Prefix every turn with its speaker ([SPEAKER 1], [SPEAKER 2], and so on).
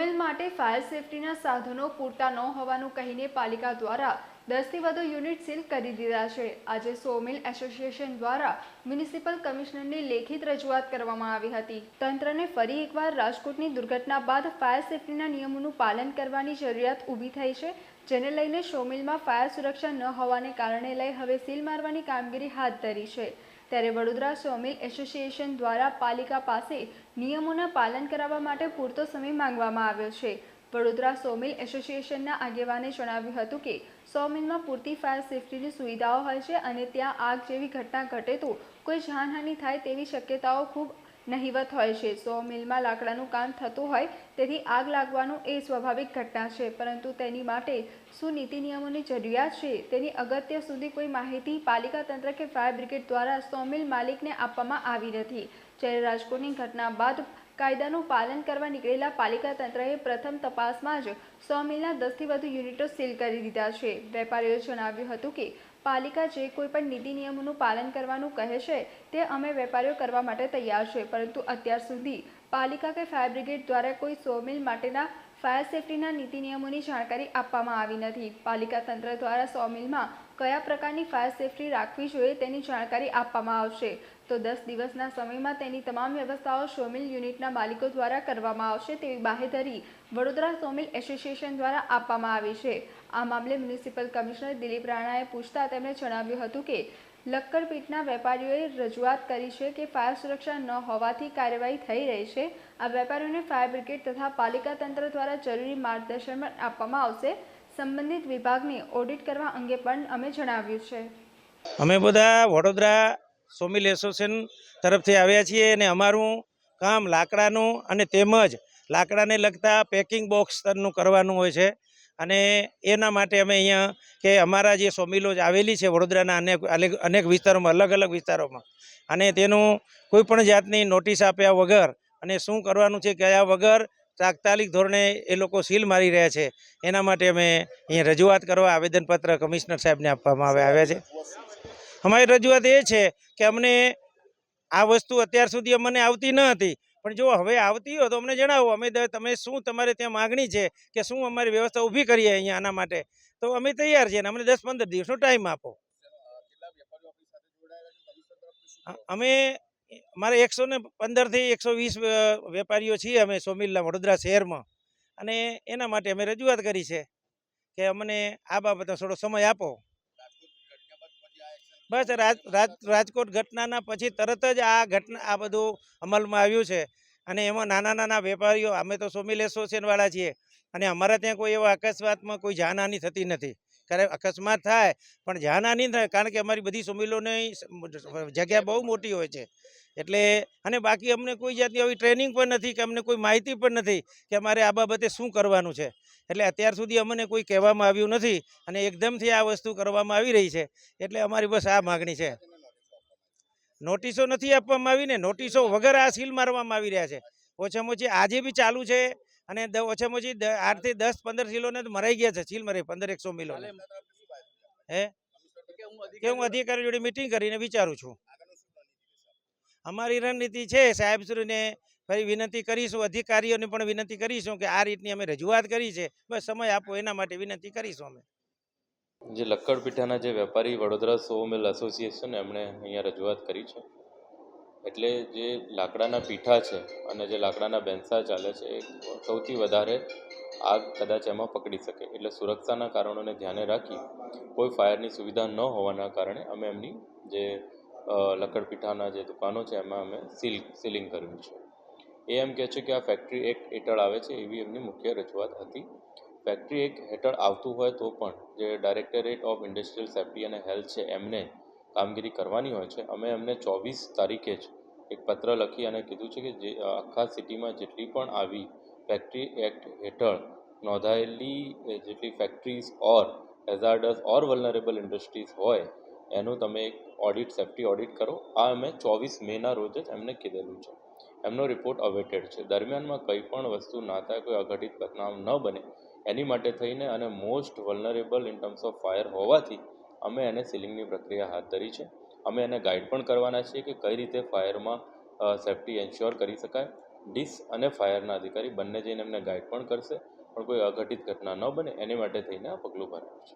[SPEAKER 1] Sawmill માટે fire સેફટીના સાધનો પૂરતા ન હોવાનું કહીને પાલિકા દ્વારા દસથી વધુ યુનિટ સીલ કરી દીધા છે. આજે સોમિલ એસોસિએશન દ્વારા મ્યુનિસિપલ કમિશનરની લેખિત રજૂઆત કરવામાં આવી હતી. તંત્રને ફરી એકવાર રાજકોટની દુર્ઘટના બાદ ફાયર સેફટીના નિયમોનું પાલન કરવાની જરૂરિયાત ઊભી થઈ છે, જેને લઈને સોમિલમાં ફાયર સુરક્ષા ન હોવાને કારણે લઈ હવે સીલ મારવાની કામગીરી હાથ ધરી છે. ત્યારે વડોદરા સોમિલ એસોસિએશન દ્વારા પાલિકા પાસે નિયમોના પાલન કરાવવા માટે પૂરતો સમય માંગવામાં આવ્યો છે. વડોદરા સોમિલ એસોસિએશનના આગેવાને જણાવ્યું હતું કે સોમિલમાં પૂરતી ફાયર સેફટીની સુવિધાઓ હોય છે અને ત્યાં આગ જેવી ઘટના ઘટે તો કોઈ જાનહાનિ થાય તેવી શક્યતાઓ ખૂબ નહિવત હોય છે. સો મિલમાં લાકડાનું કામ થતું હોય તેથી આગ લાગવાનું એ સ્વાભાવિક ઘટના છે. પરંતુ તેની માટે શું નીતિ નિયમોની જરૂરિયાત છે? તેની અગત્ય સુધી કોઈ માહિતી પાલિકા તંત્ર કે ફાયર બ્રિગેડ દ્વારા સો મિલ માલિકને આપવામાં આવી નથી. જ્યારે રાજકોટની ઘટના બાદ કાયદાનું પાલન કરવા નીકળેલા પાલિકા તંત્રએ પ્રથમ તપાસમાં જ સો મિલના દસથી વધુ યુનિટો સીલ કરી દીધા છે. વેપારીઓએ જણાવ્યું હતું કે, પાલિકા જે કોઈ પણ નીતિ નિયમોનું પાલન કરવાનું કહે છે, તે અમે વેપારીઓ કરવા માટે તૈયાર છે. પરંતુ અત્યાર સુધી પાલિકા કે ફાયર બ્રિગેડ દ્વારા કોઈ સો મિલ માટેના ફાયર સેફટીના નીતિ નિયમોની જાણકારી આપવામાં આવી નથી. પાલિકા તંત્ર દ્વારા સો મિલમાં કયા પ્રકારની ફાયર સેફટી રાખવી જોઈએ તેની જાણકારી આપવામાં આવશે. તો દસ દિવસના સમયમાં તેની તમામ વ્યવસ્થાઓ સોમિલ યુનિટના માલિકો દ્વારા કરવામાં આવશે તેવી બાહેધરી વડોદરા સોમિલ એસોસિએશન દ્વારા આપવામાં આવી છે. આ મામલે મ્યુનિસિપલ કમિશનર દિલીપ રાણાએ પૂછતા તેમણે જણાવ્યું હતું કે લક્કડપીઠના વેપારીઓએ રજૂઆત કરી છે કે ફાયર સુરક્ષા ન હોવાથી કાર્યવાહી થઈ રહી છે. આ વેપારીઓને ફાયર બ્રિગેડ તથા પાલિકા તંત્ર દ્વારા જરૂરી માર્ગદર્શન પણ આપવામાં આવશે. સંબંધિત વિભાગની ઓડિટ કરવા અંગે પણ અમે જણાવ્યું છે.
[SPEAKER 2] અમે બધા વડોદરા સોમિલ એસોસિએશન તરફથી આવ્યા છીએ અને અમારું કામ લાકડાનું અને તેમજ લાકડાને લગતા પેકિંગ બોક્સનું કરવાનું હોય છે. અને એના માટે અમે અહીંયા કે અમારા જે સોમિલો આવેલી છે વડોદરાના અનેક અનેક વિસ્તારોમાં, અલગ અલગ વિસ્તારોમાં. અને તેનું કોઈ પણ જાતની નોટિસ આપ્યા વગર અને શું કરવાનું છે કયા વગર તાત્કાલિક ધોરણે એ લોકો સીલ મારી રહ્યા છે. એના માટે અમે અહીંયા રજૂઆત કરવા આવેદનપત્ર કમિશનર સાહેબને આપવામાં આવે આવ્યા છે. અમારી રજૂઆત એ છે કે અમને આ વસ્તુ અત્યાર સુધી અમને આવતી ન હતી. પણ જો હવે આવતી હોય તો અમને જણાવો. અમે તમે શું તમારે ત્યાં માગણી છે કે શું અમારી વ્યવસ્થા ઊભી કરીએ અહીંયા આના માટે? તો અમે તૈયાર છીએ અને અમને દસ પંદર દિવસનો ટાઈમ આપો. અમે મારે એકસો ને પંદરથી એકસો વીસ વેપારીઓ છીએ અમે સોમિલના વડોદરા શહેરમાં. અને એના માટે અમે રજૂઆત કરી છે કે અમને આ બાબતનો થોડો સમય આપો. બસ રાજ રાજ, રાજકોટ ઘટનાના પછી તરત જ આ ઘટના, આ બધું અમલમાં આવ્યું છે. અને એમાં નાના નાના વેપારીઓ, અમે તો સોમિલ એસોસિએશનવાળા છીએ. અને અમારા ત્યાં કોઈ એવા અકસ્માતમાં કોઈ જાનહાની થતી નથી. ક્યારે અકસ્માત થાય, પણ જાનહાની થાય, કારણ કે અમારી બધી સુમિલોની જગ્યા બહુ મોટી હોય છે. એટલે અને બાકી અમને કોઈ જાતની આવી ટ્રેનિંગ પણ નથી, કે અમને કોઈ માહિતી પણ નથી, કે અમારે આ બાબતે શું કરવાનું છે. એટલે અત્યાર સુધી અમને કોઈ કહેવામાં આવ્યું નથી અને એકદમથી આ વસ્તુ કરવામાં આવી રહી છે. એટલે અમારી બસ આ માગણી છે. નોટિસો નથી આપવામાં આવી ને નોટિસો વગર આ સીલ મારવામાં આવી રહ્યા છે. ઓછામાં ઓછી આજે બી ચાલુ છે અને દ- ઓછામાં ઓછી દ- આઠથી દસ પંદર કિલોને તો મરાઈ ગયા છે ચીલ મરાઈ પંદર એકસો મિલો હે? કે હું અધિકારી જોડે મિટિંગ કરીને વિચારું છું. અમારી રણનીતિ છે સાહેબશ્રીને ફરી વિનંતી કરીશું અધિકારીઓને પણ વિનંતી કરીશું કે આ રીતની અમે રજૂઆત કરી છે. બસ સમય આપો એના માટે વિનંતી કરીશું અમે.
[SPEAKER 3] જે લક્કડ પીઠાના જે વેપારી વડોદરા સો મિલ એસોસિએશન એમણે અહીંયા રજૂઆત કરી છે એટલે જે લાકડાના પીઠા છે અને જે લાકડાના બેન્સા ચાલે છે, એ સૌથી વધારે આગ કદાચ એમાં પકડી શકે. એટલે સુરક્ષાના કારણોને ધ્યાને રાખી કોઈ ફાયરની સુવિધા ન હોવાના કારણે અમે એમની જે લકડપીઠાના પીઠાના જે દુકાનો છે, એમાં અમે સીલ, સીલિંગ કર્યું છે. એ એમ કહે છે કે આ ફેક્ટરી એક હેઠળ આવે છે એવી એમની મુખ્ય રજૂઆત હતી. ફેક્ટરી એક હેઠળ આવતું હોય તો પણ જે ડાયરેક્ટરેટ ઓફ ઇન્ડસ્ટ્રીયલ સેફ્ટી અને હેલ્થ છે, એમને કામગીરી કરવાની હોય છે. અમે એમને ચોવીસ તારીખે જ એક પત્ર લખી અને કીધું છે કે જે આખા સિટીમાં જેટલી પણ આવી ફેક્ટરી એક્ટ હેઠળ નોંધાયેલી જેટલી factories or hazardous or vulnerable industries હોય, એનું તમે એક ઓડિટ સેફ્ટી ઓડિટ કરો. આ અમે ચોવીસ મેના રોજ જ એમને કીધેલું છે. એમનો રિપોર્ટ અવેટેડ છે. દરમિયાનમાં કંઈ પણ વસ્તુ ના થાય, કોઈ અઘટિત બદનામ ન બને, એની માટે થઈને અને most vulnerable in terms of fire હોવાથી અમે એને સીલિંગની પ્રક્રિયા હાથ ધરી છે. અમે એને ગાઈડ પણ કરવાના છીએ કે કઈ રીતે ફાયરમાં સેફટી એન્શ્યોર કરી શકાય. ડીસ અને ફાયરના અધિકારી બંને જઈને એમને ગાઈડ પણ કરશે. પણ કોઈ અઘટિત ઘટના ન બને, એની માટે થઈને આ પગલું ભરાયું છે.